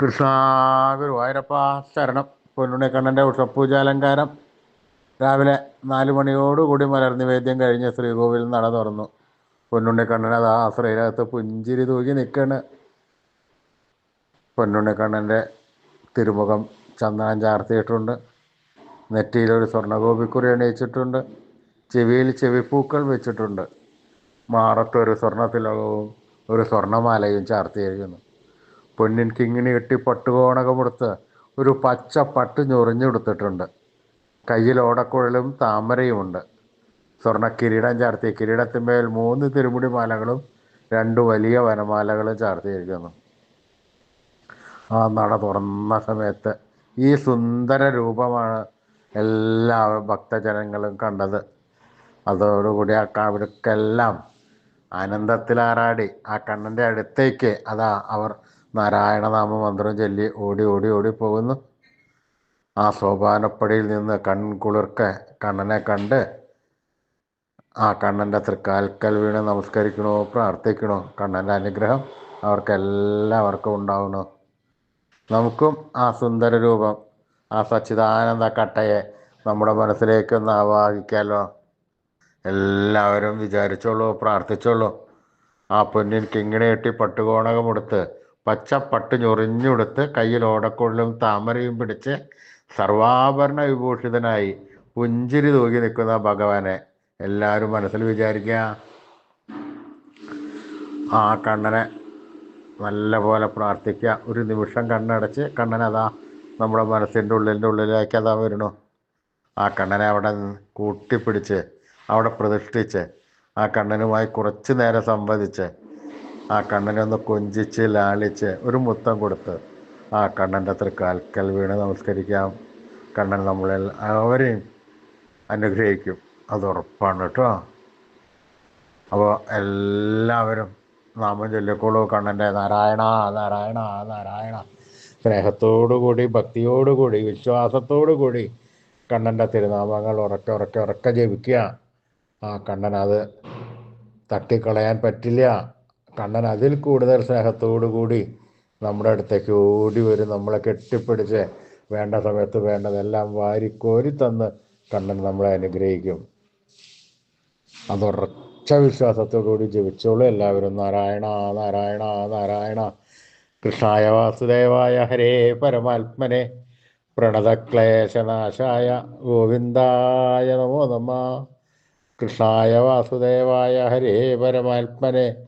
കൃഷ്ണ ഗുരുവായൂരപ്പ ശരണം. പൊന്നുണ്ണിക്കണ്ണന്റെ ഉഷപ്പൂജാലങ്കാരം രാവിലെ നാല് മണിയോടുകൂടി വേദ്യം കഴിഞ്ഞ് ശ്രീകോവിൽ നട തുറന്നു. പൊന്നുണ്ണിക്കണ്ണൻ അതാ ശ്രീരകത്ത് പുഞ്ചിരി തൂക്കി നിൽക്കണ് പൊന്നുണ്ണിക്കണ്ണന്റെ തിരുമുഖം ചന്ദനം ചാർത്തിയിട്ടുണ്ട്. നെറ്റിയിലൊരു സ്വർണഗോപിക്കുറി അണിയിച്ചിട്ടുണ്ട്. ചെവിയിൽ ചെവിപ്പൂക്കൾ വെച്ചിട്ടുണ്ട്. മാറത്തൊരു സ്വർണത്തിലകവും ഒരു സ്വർണമാലയും ചാർത്തിയിരിക്കുന്നു. പൊന്നിൻ കിങ്ങിണി കെട്ടി പട്ടുകോണകമെടുത്ത് ഒരു പച്ച പട്ട് ഞൊറിഞ്ഞെടുത്തിട്ടുണ്ട് കയ്യിൽ ഓടക്കുഴലും താമരയുമുണ്ട്. സ്വർണ കിരീടം ചാർത്തി കിരീടത്തിന്മേൽ മൂന്ന് തിരുമുടി മാലകളും രണ്ട് വലിയ വനമാലകളും ചാർത്തിയിരിക്കുന്നു. ആ നട തുറന്ന സമയത്ത് ഈ സുന്ദര രൂപമാണ് എല്ലാ ഭക്തജനങ്ങളും കണ്ടത്. അതോടുകൂടി ആ അവർക്കെല്ലാം ആനന്ദത്തിലാറാടി. ആ കണ്ണന്റെ അടുത്തേക്ക് അതാ അവർ നാരായണനാമ മന്ത്രം ചൊല്ലി ഓടി ഓടി ഓടി പോകുന്നു. ആ സോപാനപ്പടിയിൽ നിന്ന് കൺകുളിർക്ക കണ്ണനെ കണ്ട് ആ കണ്ണന്റെ തൃക്കാൽക്കൽ വീണ് നമസ്കരിക്കണോ പ്രാർത്ഥിക്കണോ കണ്ണന്റെ അനുഗ്രഹം അവർക്കെല്ലാവർക്കും ഉണ്ടാവണോ നമുക്കും ആ സുന്ദര രൂപം ആ സച്ചിദാനന്ദ കട്ടയെ നമ്മുടെ മനസ്സിലേക്കൊന്ന് ആവാഹിക്കാലോ. എല്ലാവരും വിചാരിച്ചോളൂ പ്രാർത്ഥിച്ചോളൂ. ആ പൊന്നിൻ കിങ്ങിണി കെട്ടി പട്ടുകോണകമെടുത്ത് പച്ച പട്ട് ഞൊറിഞ്ഞുടുത്ത് കയ്യിൽ ഓടക്കൊള്ളും താമരയും പിടിച്ച് സർവാഭരണ വിഭൂഷിതനായി പുഞ്ചിരി തൂകി നിൽക്കുന്ന ഭഗവാനെ എല്ലാവരും മനസ്സിൽ വിചാരിക്കുക. ആ കണ്ണനെ നല്ല പോലെ പ്രാർത്ഥിക്കുക. ഒരു നിമിഷം കണ്ണടച്ച് കണ്ണനതാ നമ്മുടെ മനസ്സിന്റെ ഉള്ളിന്റെ ഉള്ളിലേക്ക് അതാ വരണു ആ കണ്ണനെ അവിടെ കൂട്ടിപ്പിടിച്ച് അവിടെ പ്രതിഷ്ഠിച്ച് ആ കണ്ണനുമായി കുറച്ച് നേരം സംവദിച്ച് ആ കണ്ണനെ ഒന്ന് കൊഞ്ചിച്ച് ലാളിച്ച് ഒരു മുത്തം കൊടുത്ത് ആ കണ്ണന്റെ അത്ര കാൽക്കൽ വീണ് നമസ്കരിക്കാം. കണ്ണൻ നമ്മളെല്ലാവരെയും അനുഗ്രഹിക്കും. അത് ഉറപ്പാണ് കേട്ടോ. അപ്പോൾ എല്ലാവരും നാമം ചൊല്ലിക്കോളൂ കണ്ണന്റെ. നാരായണ നാരായണ നാരായണ. സ്നേഹത്തോടുകൂടി ഭക്തിയോടുകൂടി വിശ്വാസത്തോടുകൂടി കണ്ണന്റെ തിരുനാമങ്ങൾ ഉറക്കെ ഉറക്കെ ഉറക്കെ ജപിക്കുക. ആ കണ്ണൻ അത് തട്ടിക്കളയാൻ പറ്റില്ല. കണ്ണൻ അതിൽ കൂടുതൽ സ്നേഹത്തോടു കൂടി നമ്മുടെ അടുത്തേക്ക് ഓടി വരും. നമ്മളെ കെട്ടിപ്പിടിച്ച് വേണ്ട സമയത്ത് വേണ്ടതെല്ലാം വാരിക്കോരി തന്ന് കണ്ണൻ നമ്മളെ അനുഗ്രഹിക്കും. അതുറച്ച വിശ്വാസത്തോടുകൂടി ജപിച്ചോളൂ എല്ലാവരും. നാരായണ നാരായണ നാരായണ. കൃഷ്ണായ വാസുദേവായ ഹരേ പരമാത്മനെ. പ്രണതക്ലേശനാശായ ഗോവിന്ദായ നമോ നമ. കൃഷ്ണായ വാസുദേവായ ഹരേ പരമാത്മനെ.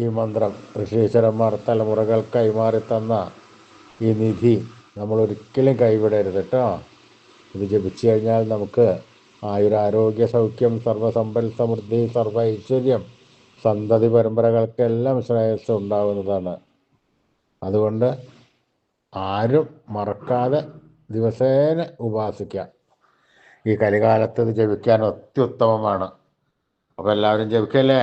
ഈ മന്ത്രം. ഋഷീശ്വരന്മാർ തലമുറകൾ കൈമാറി തന്ന ഈ നിധി നമ്മൾ ഒരിക്കലും കൈവിടരുത് കേട്ടോ. ഇത് ജപിച്ചു കഴിഞ്ഞാൽ നമുക്ക് ആയുരാരോഗ്യ സൗഖ്യം സർവസമ്പൽ സമൃദ്ധി സർവ ഐശ്വര്യം സന്തതി പരമ്പരകൾക്കെല്ലാം ശ്രേയസ് ഉണ്ടാകുന്നതാണ് അതുകൊണ്ട് ആരും മറക്കാതെ ദിവസേന ഉപാസിക്കാം. ഈ കലികാലത്ത് ഇത് ജപിക്കാൻ അത്യുത്തമമാണ്. അപ്പോൾ എല്ലാവരും ജപിക്കല്ലേ?